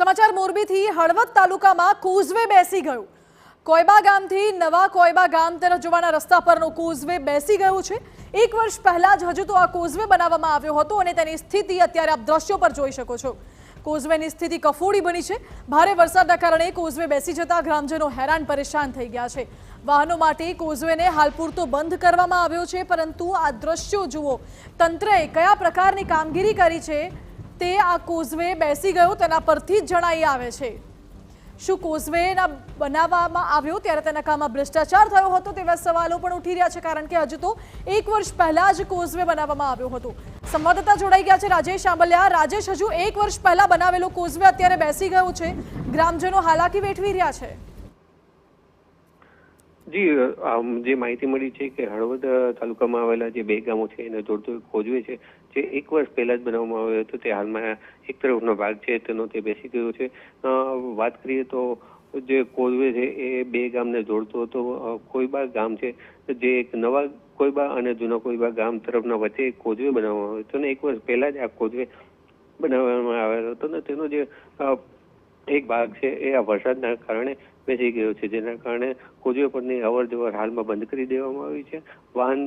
સમાચાર મોરબીથી હળવદ તાલુકામાં કૂઝવે બેસી ગયું. કોયબા ગામથી નવા કોયબા ગામ તરફ જવાના રસ્તા પરનો કૂઝવે બેસી ગયું છે. એક વર્ષ પહેલા જ હજુ તો આ કોઝવે બનાવવામાં આવ્યો હતો અને તેની સ્થિતિ અત્યારે આપ દ્રશ્યો પર જોઈ શકો છો. કોઝવેની સ્થિતિ કફોડી બની છે. ભારે વરસાદના કારણે કોઝવે બેસી જતા ગ્રામજનો હેરાન પરેશાન થઈ ગયા છે. વાહનો માટે કોઝવેને હાલ પૂરતો બંધ કરવામાં આવ્યો છે, પરંતુ આ દ્રશ્યો જુઓ. તંત્રએ કયા પ્રકારની કામગીરી કરી છે? તે આ કોઝવે બેસી ગયો, તેના પરથી જ જણાઈ આવે છે. શું કોઝવેના બનાવવામાં આવ્યો ત્યારે તેના કામમાં ભ્રષ્ટાચાર થયો હતો તેવા સવાલો પણ ઉઠી રહ્યા છે, કારણ કે હજુ તો એક વર્ષ પહેલા જ કોઝવે બનાવવામાં આવ્યો હતો. સંવાદદાતા જોડાઈ ગયા છે રાજેશ આંબલિયા. રાજેશ, હજુ એક વર્ષ પહેલા બનાવેલો કોઝવે અત્યારે બેસી ગયો છે. ગ્રામજનો હાલાકી વેઠવી રહ્યા છે. જી જે માહિતી મળી છે કે હળવદ તાલુકામાં આવેલા જે બે ગામો છે એને જોડતો એક કોઝવે છે, જે એક વર્ષ પહેલા જ બનાવવામાં આવ્યો હતો, તે હાલમાં એક તરફનો ભાગ છે, તેનો તે બેસી ગયો છે. વાત કરીએ તો જે કોઝવે છે એ બે ગામને જોડતો હતો. કોઈબા ગામ છે જે એક નવા કોઈબા અને જૂના કોઈબા ગામ તરફના વચ્ચે કોઝવે બનાવવામાં આવ્યો હતો અને એક વર્ષ પહેલા જ આ કોઝવે બનાવવામાં આવેલો હતો. ને તેનો જે એક ભાગ છે એ આ વરસાદના કારણે બેસી ગયો છે જેના કારણે કોઝવે પરની અવર જવર હાલમાં બંધ કરી દેવામાં આવી છે. વાહન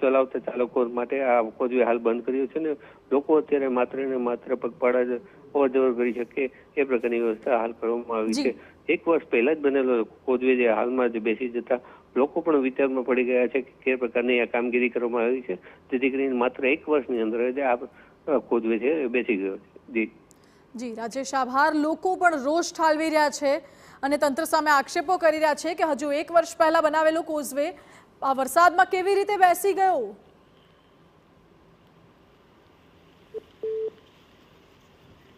ચલાવતા ચાલકો માટે આ કોઝવે હાલ બંધ કર્યો છે ને લોકો અત્યારે માત્ર ને માત્ર પગપાળા જ અવર જવર કરી શકે એ પ્રકારની વ્યવસ્થા હાલ કરવામાં આવી છે. એક વર્ષ પહેલા જ બનેલો કોઝવે જે હાલમાં જ બેસી જતા લોકો પણ વિચારમાં પડી ગયા છે કે કઈ પ્રકારની આ કામગીરી કરવામાં આવી છે. જેથી કરીને માત્ર એક વર્ષની અંદર જ આ કોજવે કોઝવે છે બેસી ગયો છે. જી. જી, રાજેશ આભાર. લોકો પણ રોષ ઠાલવી રહ્યા છે અને તંત્ર સામે આક્ષેપો કરી રહ્યા છે કે હજુ એક વર્ષ પહેલા બનાવેલો કોઝવે આ વરસાદમાં કેવી રીતે બેસી ગયો?